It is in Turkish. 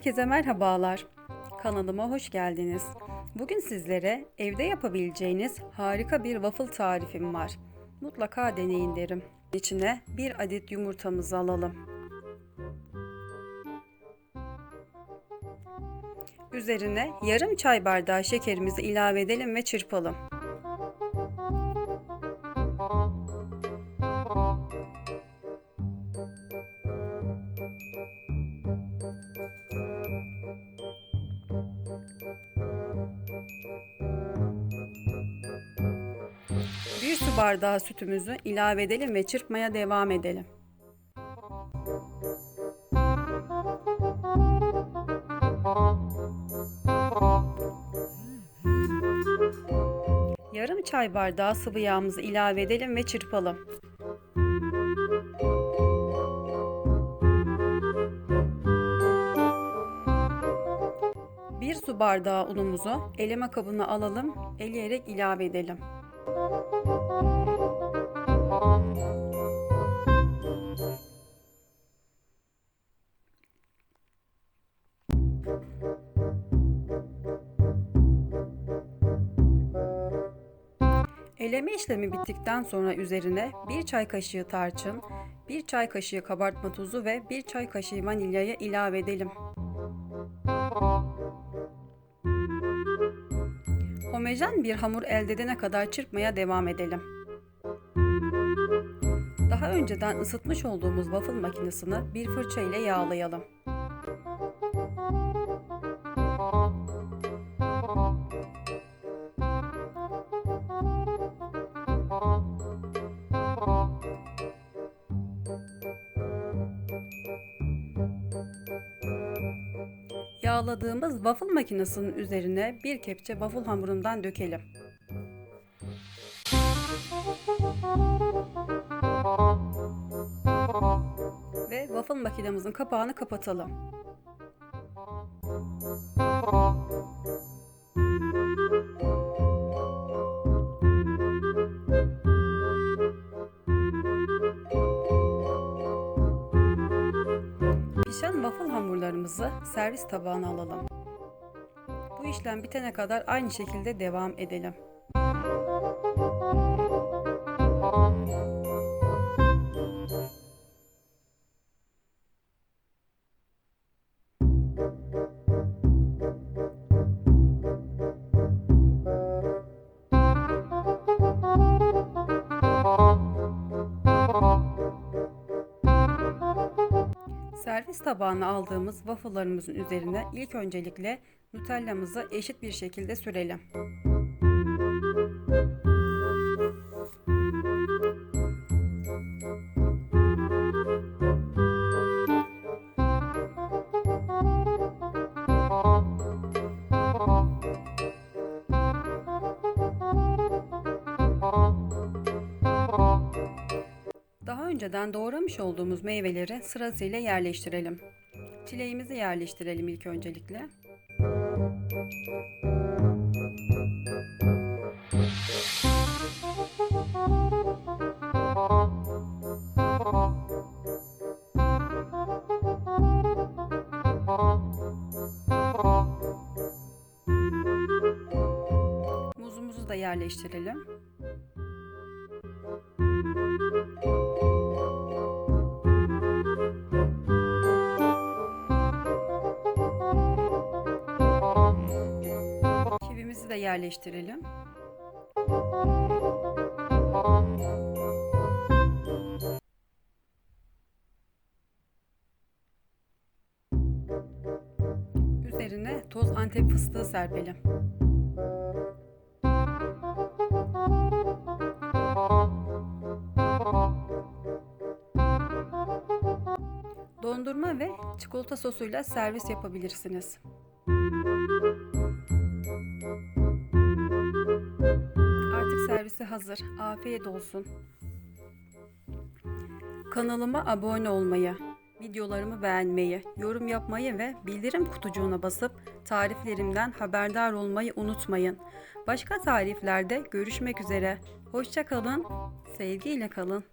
Herkese merhabalar. Kanalıma hoş geldiniz. Bugün sizlere evde yapabileceğiniz harika bir waffle tarifim var. Mutlaka deneyin derim. İçine bir adet yumurtamızı alalım. Üzerine yarım çay bardağı şekerimizi ilave edelim ve çırpalım. Su bardağı sütümüzü ilave edelim ve çırpmaya devam edelim. Yarım çay bardağı sıvı yağımızı ilave edelim ve çırpalım. Bir su bardağı unumuzu eleme kabına alalım, eleyerek ilave edelim. Eleme işlemi bittikten sonra üzerine 1 çay kaşığı tarçın, 1 çay kaşığı kabartma tozu ve 1 çay kaşığı vanilyayı ilave edelim. Homojen bir hamur elde edene kadar çırpmaya devam edelim. Daha önceden ısıtmış olduğumuz waffle makinesini bir fırça ile yağlayalım. Yağladığımız waffle makinesinin üzerine bir kepçe waffle hamurundan dökelim. Ve waffle makinemizin kapağını kapatalım. Hamurlarımızı servis tabağına alalım. Bu işlem bitene kadar aynı şekilde devam edelim. Servis tabağına aldığımız waffle'larımızın üzerine ilk öncelikle Nutella'mızı eşit bir şekilde sürelim. Önceden doğramış olduğumuz meyveleri sırasıyla yerleştirelim. Çileğimizi yerleştirelim ilk öncelikle. Muzumuzu da yerleştirelim. De yerleştirelim. Üzerine toz antep fıstığı serpelim. Dondurma ve çikolata sosuyla servis yapabilirsiniz. Servisi hazır. Afiyet olsun. Kanalıma abone olmayı, videolarımı beğenmeyi, yorum yapmayı ve bildirim kutucuğuna basıp tariflerimden haberdar olmayı unutmayın. Başka tariflerde görüşmek üzere. Hoşça kalın, sevgiyle kalın.